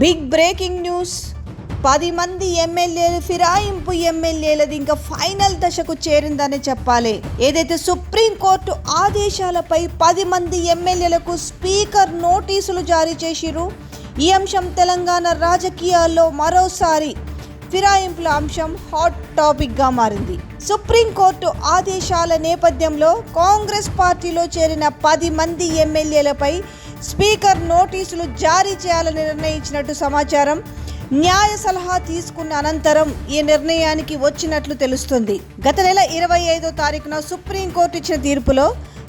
Big breaking news పది మంది ఎమ్మెల్యేలు ఫిరాయింపు ఎమ్మెల్యేలది ఇంకా ఫైనల్ దశకు చేరిందని చెప్పాలి. ఏదైతే సుప్రీంకోర్టు ఆదేశాలపై పది మంది ఎమ్మెల్యేలకు స్పీకర్ నోటీసులు జారీ చేసిరు ఈ అంశం తెలంగాణ రాజకీయాల్లో మరోసారి ఫిరాయింపుల అంశం హాట్ టాపిక్గా మారింది. సుప్రీంకోర్టు ఆదేశాల నేపథ్యంలో కాంగ్రెస్ పార్టీలో చేరిన పది మంది ఎమ్మెల్యేలపై స్పీకర్ నోటీసులు జారీ చేయాలని నిర్ణయించినట్టు సమాచారం. న్యాయ సలహా తీసుకున్న అనంతరం ఈ నిర్ణయానికి వచ్చినట్లు తెలుస్తుంది. గత నెల ఇరవై ఐదో తారీఖున సుప్రీంకోర్టు ఇచ్చిన తీర్పులో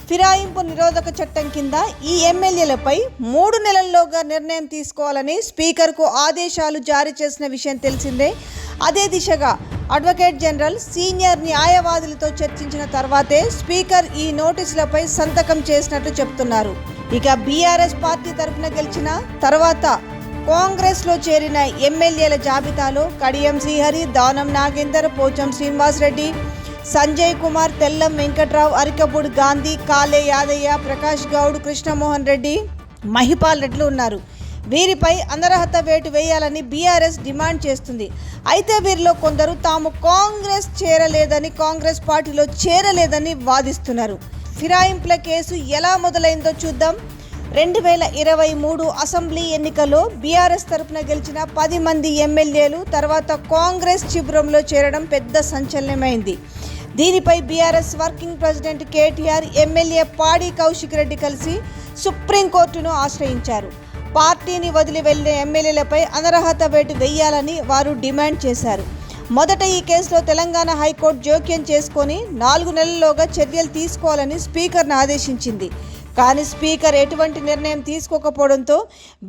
ఫిరాయింపు నిరోధక చట్టం కింద ఈ ఎమ్మెల్యేలపై మూడు నెలల్లోగా నిర్ణయం తీసుకోవాలని స్పీకర్కు ఆదేశాలు జారీ చేసిన విషయం తెలిసిందే. అదే దిశగా అడ్వకేట్ జనరల్ సీనియర్ న్యాయవాదులతో చర్చించిన తర్వాతే స్పీకర్ ఈ నోటీసులపై సంతకం చేసినట్లు చెప్తున్నారు. ఇక బీఆర్ఎస్ పార్టీ తరఫున గెలిచిన తర్వాత కాంగ్రెస్లో చేరిన ఎమ్మెల్యేల జాబితాలో కడియం శ్రీహరి దానం నాగేందర్ పోచం శ్రీనివాస్ రెడ్డి సంజయ్ కుమార్ తెల్లం వెంకట్రావు అరికపూడి గాంధీ కాలే యాదయ్య ప్రకాష్ గౌడ్ కృష్ణమోహన్ రెడ్డి మహిపాల్ రెడ్లు ఉన్నారు. వీరిపై అనర్హత వేటు వేయాలని బీఆర్ఎస్ డిమాండ్ చేస్తుంది. అయితే వీరిలో కొందరు తాము కాంగ్రెస్ చేరలేదని కాంగ్రెస్ పార్టీలో చేరలేదని వాదిస్తున్నారు. ఫిరాయింపుల కేసు ఎలా మొదలైందో చూద్దాం. రెండు వేల ఇరవై మూడు అసెంబ్లీ ఎన్నికల్లో బీఆర్ఎస్ తరపున గెలిచిన పది మంది ఎమ్మెల్యేలు తర్వాత కాంగ్రెస్ శిబిరంలో చేరడం పెద్ద సంచలనమైంది. దీనిపై BRS working president KTR MLA Padi Kaushik Reddy కలిసి సుప్రీంకోర్టును ఆశ్రయించారు. పార్టీని వదిలి వెళ్ళిన ఎమ్మెల్యేలపై అనర్హత వేటు వేయాలని వారు డిమాండ్ చేశారు. మొదట ఈ కేసులో తెలంగాణ హైకోర్టు జోక్యం చేసుకొని నాలుగు నెలల్లోగా చర్యలు తీసుకోవాలని స్పీకర్ను ఆదేశించింది. కానీ స్పీకర్ ఎటువంటి నిర్ణయం తీసుకోకపోవడంతో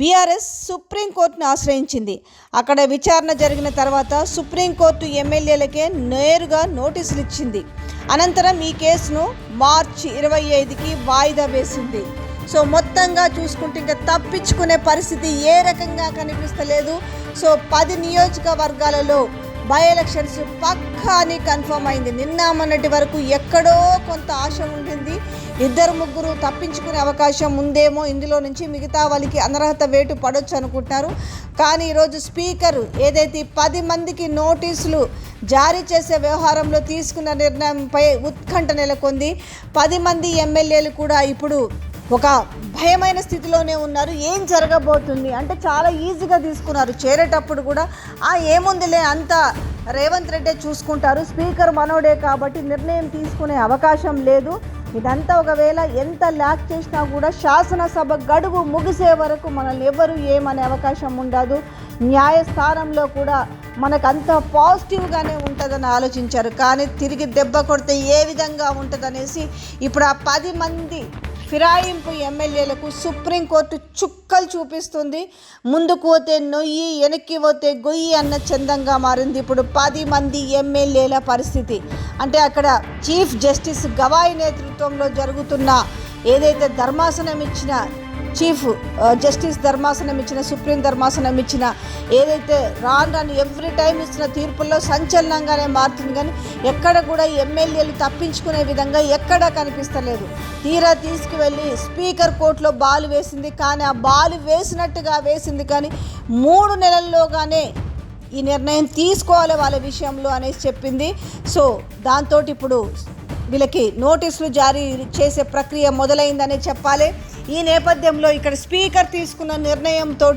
బీఆర్ఎస్ సుప్రీంకోర్టును ఆశ్రయించింది. అక్కడ విచారణ జరిగిన తర్వాత సుప్రీంకోర్టు ఎమ్మెల్యేలకే నేరుగా నోటీసులు ఇచ్చింది. అనంతరం ఈ కేసును మార్చి ఇరవై ఐదుకి వాయిదా వేసింది. సో మొత్తంగా చూసుకుంటే ఇంకా తప్పించుకునే పరిస్థితి ఏ రకంగా కనిపిస్తలేదు. సో పది నియోజకవర్గాలలో బై ఎలక్షన్స్ పక్కా అని కన్ఫర్మ్ అయింది. నిన్న మొన్నటి వరకు ఎక్కడో కొంత ఆశ ఉండింది. ఇద్దరు ముగ్గురు తప్పించుకునే అవకాశం ఉందేమో ఇందులో నుంచి మిగతా వాళ్ళకి అనర్హత వేటు పడొచ్చు అనుకుంటున్నారు. కానీ ఈరోజు స్పీకర్ ఏదైతే పది మందికి నోటీసులు జారీ చేసే వ్యవహారంలో తీసుకున్న నిర్ణయంపై ఉత్కంఠ నెలకొంది. పది మంది ఎమ్మెల్యేలు కూడా ఇప్పుడు ఒక భయమైన స్థితిలోనే ఉన్నారు. ఏం జరగబోతుంది? అంటే చాలా ఈజీగా తీసుకున్నారు. చేరేటప్పుడు కూడా ఆ ఏముందిలే అంత రేవంత్ రెడ్డే చూసుకుంటారు. స్పీకర్ మనోడే కాబట్టి నిర్ణయం తీసుకునే అవకాశం లేదు. ఇదంతా ఒకవేళ ఎంత ల్యాక్ చేసినా కూడా శాసనసభ గడువు ముగిసే వరకు మనల్ని ఎవరు ఏమనే అవకాశం ఉండదు. న్యాయస్థానంలో కూడా మనకు అంత పాజిటివ్గానే ఉంటుందని ఆలోచించారు. కానీ తిరిగి దెబ్బ కొడితే ఏ విధంగా ఉంటుందనేసి ఇప్పుడు ఆ పది మంది ఫిరాయింపు ఎమ్మెల్యేలకు సుప్రీంకోర్టు చుక్కలు చూపిస్తుంది. ముందుకు పోతే నొయ్యి వెనక్కి పోతే గొయ్యి అన్న చందంగా మారింది ఇప్పుడు పది మంది ఎమ్మెల్యేల పరిస్థితి. అంటే అక్కడ చీఫ్ జస్టిస్ గవాయి నేతృత్వంలో జరుగుతున్న ఏదైతే ధర్మాసనం ఇచ్చిన చీఫ్ జస్టిస్ ధర్మాసనం ఇచ్చిన సుప్రీం ధర్మాసనం ఇచ్చిన ఏదైతే రాను రాను ఎవ్రీ టైం ఇచ్చిన తీర్పుల్లో సంచలనంగానే మారుతుంది. కానీ ఎక్కడ కూడా ఎమ్మెల్యేలు తప్పించుకునే విధంగా ఎక్కడా కనిపిస్తలేదు. తీరా తీసుకువెళ్ళి స్పీకర్ కోర్టులో బాలు వేసింది కానీ ఆ బాలు వేసినట్టుగా వేసింది కానీ మూడు నెలల్లోగానే ఈ నిర్ణయం తీసుకోవాలి వాళ్ళ విషయంలో అనేసి చెప్పింది. సో దాంతో ఇప్పుడు వీళ్ళకి నోటీసులు జారీ చేసే ప్రక్రియ మొదలైందనే చెప్పాలి. ఈ నేపథ్యంలో ఇక్కడ స్పీకర్ తీసుకున్న నిర్ణయంతో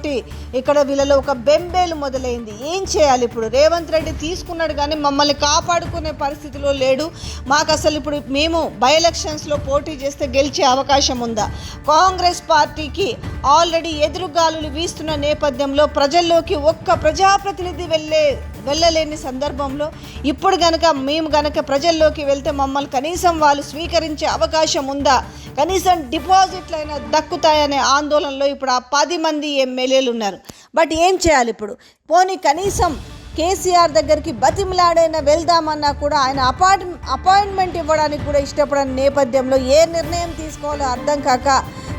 ఇక్కడ వీళ్ళలో ఒక బెంబేలు మొదలైంది. ఏం చేయాలి ఇప్పుడు? రేవంత్ రెడ్డి తీసుకున్నాడు కానీ మమ్మల్ని కాపాడుకునే పరిస్థితిలో లేడు. మాకు అసలు ఇప్పుడు మేము బై ఎలక్షన్స్లో పోటీ చేస్తే గెలిచే అవకాశం ఉందా? కాంగ్రెస్ పార్టీకి ఆల్రెడీ ఎదురుగాలులు వీస్తున్న నేపథ్యంలో ప్రజల్లోకి ఒక్క ప్రజాప్రతినిధి వెళ్ళే వెళ్ళలేని సందర్భంలో ఇప్పుడు గనక మేము గనక ప్రజల్లోకి వెళ్తే మమ్మల్ని కనీసం వాళ్ళు స్వీకరించే అవకాశం ఉందా? కనీసం డిపాజిట్లైనా దక్కుతాయనే ఆందోళనలో ఇప్పుడు ఆ పది మంది ఎమ్మెల్యేలు ఉన్నారు. బట్ ఏం చేయాలి ఇప్పుడు? పోనీ కనీసం కేసీఆర్ దగ్గరికి బతిమిలాడైనా వెళ్దామన్నా కూడా ఆయన అపాయింట్ అపాయింట్మెంట్ ఇవ్వడానికి కూడా ఇష్టపడని నేపథ్యంలో ఏ నిర్ణయం తీసుకోవాలో అర్థం కాక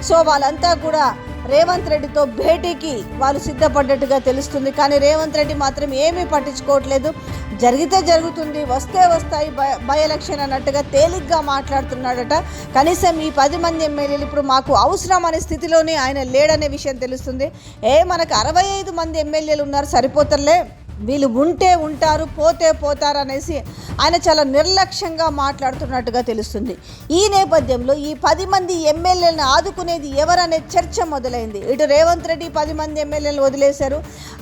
సో వాళ్ళంతా కూడా రేవంత్ రెడ్డితో భేటీకి వాళ్ళు సిద్ధపడ్డట్టుగా తెలుస్తుంది. కానీ రేవంత్ రెడ్డి మాత్రం ఏమీ పట్టించుకోవట్లేదు. జరిగితే జరుగుతుంది వస్తే వస్తాయి బై ఎలక్షన్ అన్నట్టుగా తేలిగ్గా మాట్లాడుతున్నాడట. కనీసం ఈ పది మంది ఎమ్మెల్యేలు ఇప్పుడు మాకు అవసరం అనే స్థితిలోనే ఆయన లేడనే విషయం తెలుస్తుంది. ఏ మనకు అరవై ఐదు మంది ఎమ్మెల్యేలు ఉన్నారు సరిపోతలే. వీళ్ళు ఉంటే ఉంటారు పోతే పోతారు అనేసి ఆయన చాలా నిర్లక్ష్యంగా మాట్లాడుతున్నట్టుగా తెలుస్తుంది. ఈ నేపథ్యంలో ఈ పది మంది ఎమ్మెల్యేలను ఆదుకునేది ఎవరనే చర్చ మొదలైంది. ఇటు రేవంత్ రెడ్డి పది మంది ఎమ్మెల్యేలు వదిలేశారు.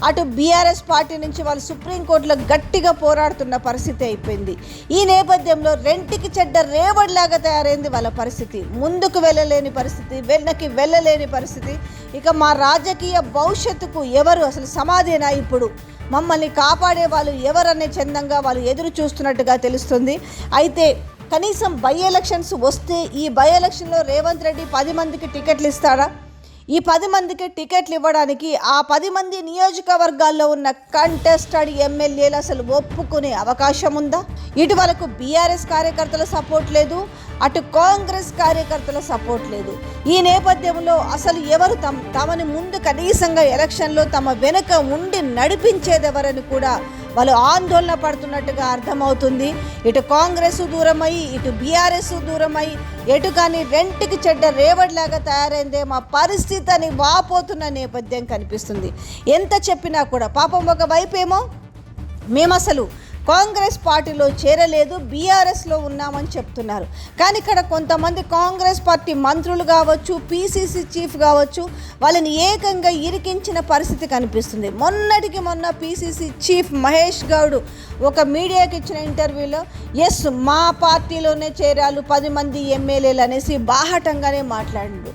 అటు బీఆర్ఎస్ పార్టీ నుంచి వాళ్ళు సుప్రీంకోర్టులో గట్టిగా పోరాడుతున్న పరిస్థితి అయిపోయింది. ఈ నేపథ్యంలో రెంటికి చెడ్డ రేవడిలాగా తయారైంది వాళ్ళ పరిస్థితి. ముందుకు వెళ్ళలేని పరిస్థితి వెనక్కి వెళ్ళలేని పరిస్థితి. ఇక మా రాజకీయ భవిష్యత్తుకు ఎవరు అసలు సమాధేనా ఇప్పుడు? మమ్మల్ని కాపాడే వాళ్ళు ఎవరనే చందంగా వాళ్ళు ఎదురు చూస్తున్నట్టుగా తెలుస్తుంది. అయితే కనీసం బై ఎలక్షన్స్ వస్తే ఈ బై ఎలక్షన్లో రేవంత్ రెడ్డి పది మందికి టికెట్లు ఇస్తాడా? ఈ పది మందికి టికెట్లు ఇవ్వడానికి ఆ పది మంది నియోజకవర్గాల్లో ఉన్న కంటెస్టెడ్ ఎమ్మెల్యేలు అసలు ఒప్పుకునే అవకాశం ఉందా? ఇటు బీఆర్ఎస్ కార్యకర్తల సపోర్ట్ లేదు అటు కాంగ్రెస్ కార్యకర్తల సపోర్ట్ లేదు. ఈ నేపథ్యంలో అసలు ఎవరు తమ తమని ముందు కనీసంగా ఎలక్షన్లో తమ వెనుక ఉండి నడిపించేది ఎవరని కూడా వాళ్ళు ఆందోళన పడుతున్నట్టుగా అర్థమవుతుంది. ఇటు కాంగ్రెస్ దూరమై ఇటు బీఆర్ఎస్ దూరమై ఎటు కానీ రెంట్కి చెడ్డ రేవడిలాగా తయారైందే మా పరిస్థితి అని వాపోతున్న నేపథ్యం కనిపిస్తుంది. ఎంత చెప్పినా కూడా పాపం ఒక వైపేమో మేము అసలు కాంగ్రెస్ పార్టీలో చేరలేదు బీఆర్ఎస్లో ఉన్నామని చెప్తున్నారు. కానీ ఇక్కడ కొంతమంది కాంగ్రెస్ పార్టీ మంత్రులు కావచ్చు పీసీసీ చీఫ్ కావచ్చు వాళ్ళని ఏకంగా ఇరికించిన పరిస్థితి కనిపిస్తుంది. మొన్నటికి మొన్న పీసీసీ చీఫ్ మహేష్ గౌడ్ ఒక మీడియాకి ఇచ్చిన ఇంటర్వ్యూలో ఎస్ మా పార్టీలోనే చేరాలు పది మంది ఎమ్మెల్యేలు అనేసి బాహటంగానే మాట్లాడు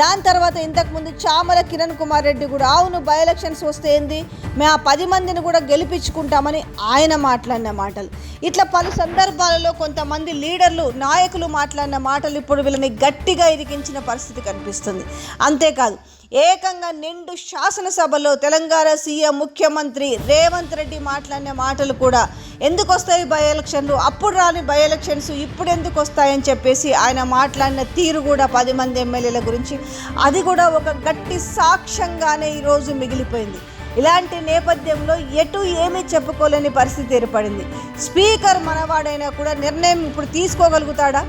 దాని తర్వాత ఇంతకుముందు చామల కిరణ్ కుమార్ రెడ్డి కూడా అవును బై ఎలక్షన్స్ వస్తే ఏంది? మేము ఆ పది మందిని కూడా గెలిపించుకుంటామని ఆయన మాట్లాడిన మాటలు. ఇట్లా పలు సందర్భాలలో కొంతమంది లీడర్లు నాయకులు మాట్లాడిన మాటలు ఇప్పుడు వీళ్ళని గట్టిగా ఇరికించిన పరిస్థితి కనిపిస్తుంది. అంతేకాదు ఏకంగా నిండు శాసనసభలో తెలంగాణ సీఎం ముఖ్యమంత్రి రేవంత్ రెడ్డి మాట్లాడిన మాటలు కూడా ఎందుకు వస్తాయి బై ఎలక్షన్లు? అప్పుడు రాని బై ఎలక్షన్స్ ఇప్పుడు ఎందుకు వస్తాయని చెప్పేసి ఆయన మాట్లాడిన తీరు కూడా పది మంది ఎమ్మెల్యేల గురించి. అది కూడా ఒక గట్టి సాక్ష్యంగానే ఈరోజు మిగిలిపోయింది. ఇలాంటి నేపథ్యంలో ఎటు ఏమీ చెప్పుకోలేని పరిస్థితి ఏర్పడింది. స్పీకర్ మనవాడైనా కూడా నిర్ణయం ఇప్పుడు తీసుకోగలుగుతాడా?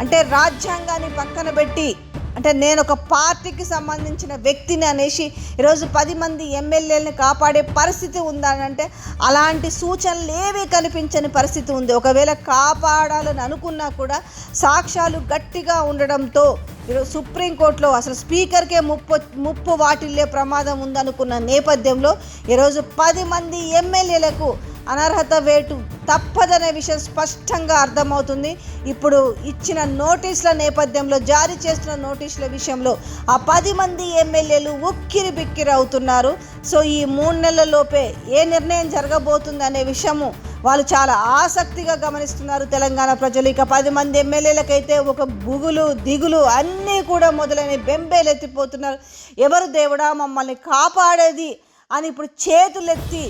అంటే రాజ్యాంగాన్ని పక్కన పెట్టి అంటే నేను ఒక పార్టీకి సంబంధించిన వ్యక్తిని అనేసి ఈరోజు పది మంది ఎమ్మెల్యేలను కాపాడే పరిస్థితి ఉందనంటే అలాంటి సూచనలు ఏవీ కనిపించని పరిస్థితి ఉంది. ఒకవేళ కాపాడాలని అనుకున్నా కూడా సాక్ష్యాలు గట్టిగా ఉండడంతో ఈరోజు సుప్రీంకోర్టులో అసలు స్పీకర్కే ముప్పు ముప్పు వాటిల్లే ప్రమాదం ఉందనుకున్న నేపథ్యంలో ఈరోజు పది మంది ఎమ్మెల్యేలకు అనర్హత వేటు తప్పదనే విషయం స్పష్టంగా అర్థమవుతుంది. ఇప్పుడు ఇచ్చిన నోటీసుల నేపథ్యంలో జారీ చేస్తున్న నోటీసుల విషయంలో ఆ పది మంది ఎమ్మెల్యేలు ఉక్కిరి బిక్కిరి అవుతున్నారు. సో ఈ మూడు నెలలలోపే ఏ నిర్ణయం జరగబోతుంది అనే విషయము వాళ్ళు చాలా ఆసక్తిగా గమనిస్తున్నారు తెలంగాణ ప్రజలు. ఇక పది మంది ఎమ్మెల్యేలకైతే ఒక బుగులు దిగులు అన్నీ కూడా మొదలైన బెంబేలు ఎత్తిపోతున్నారు ఎవరు దేవుడా మమ్మల్ని కాపాడేది అని ఇప్పుడు చేతులెత్తి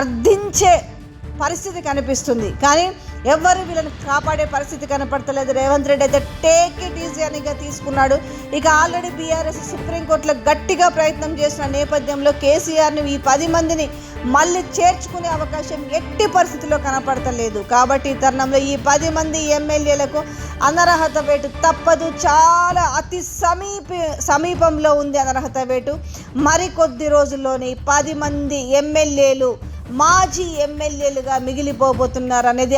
అర్థించే పరిస్థితి కనిపిస్తుంది. కానీ ఎవరు వీళ్ళని కాపాడే పరిస్థితి కనపడతలేదు. రేవంత్ రెడ్డి అయితే టేక్ ఇట్ ఈజీ అనిగా తీసుకున్నాడు. ఇక ఆల్రెడీ బీఆర్ఎస్ సుప్రీంకోర్టులో గట్టిగా ప్రయత్నం చేసిన నేపథ్యంలో కేసీఆర్ని ఈ పది మందిని మళ్ళీ చేర్చుకునే అవకాశం ఎట్టి పరిస్థితిలో కనపడతలేదు. కాబట్టి ఈ తరుణంలో ఈ పది మంది ఎమ్మెల్యేలకు అనర్హత వేటు తప్పదు. చాలా అతి సమీప సమీపంలో ఉంది అనర్హత వేటు. మరికొద్ది రోజుల్లోనే పది మంది ఎమ్మెల్యేలు మాజీ ఎమ్మెల్యేలుగా మిగిలిపోబోతున్నారు అనేది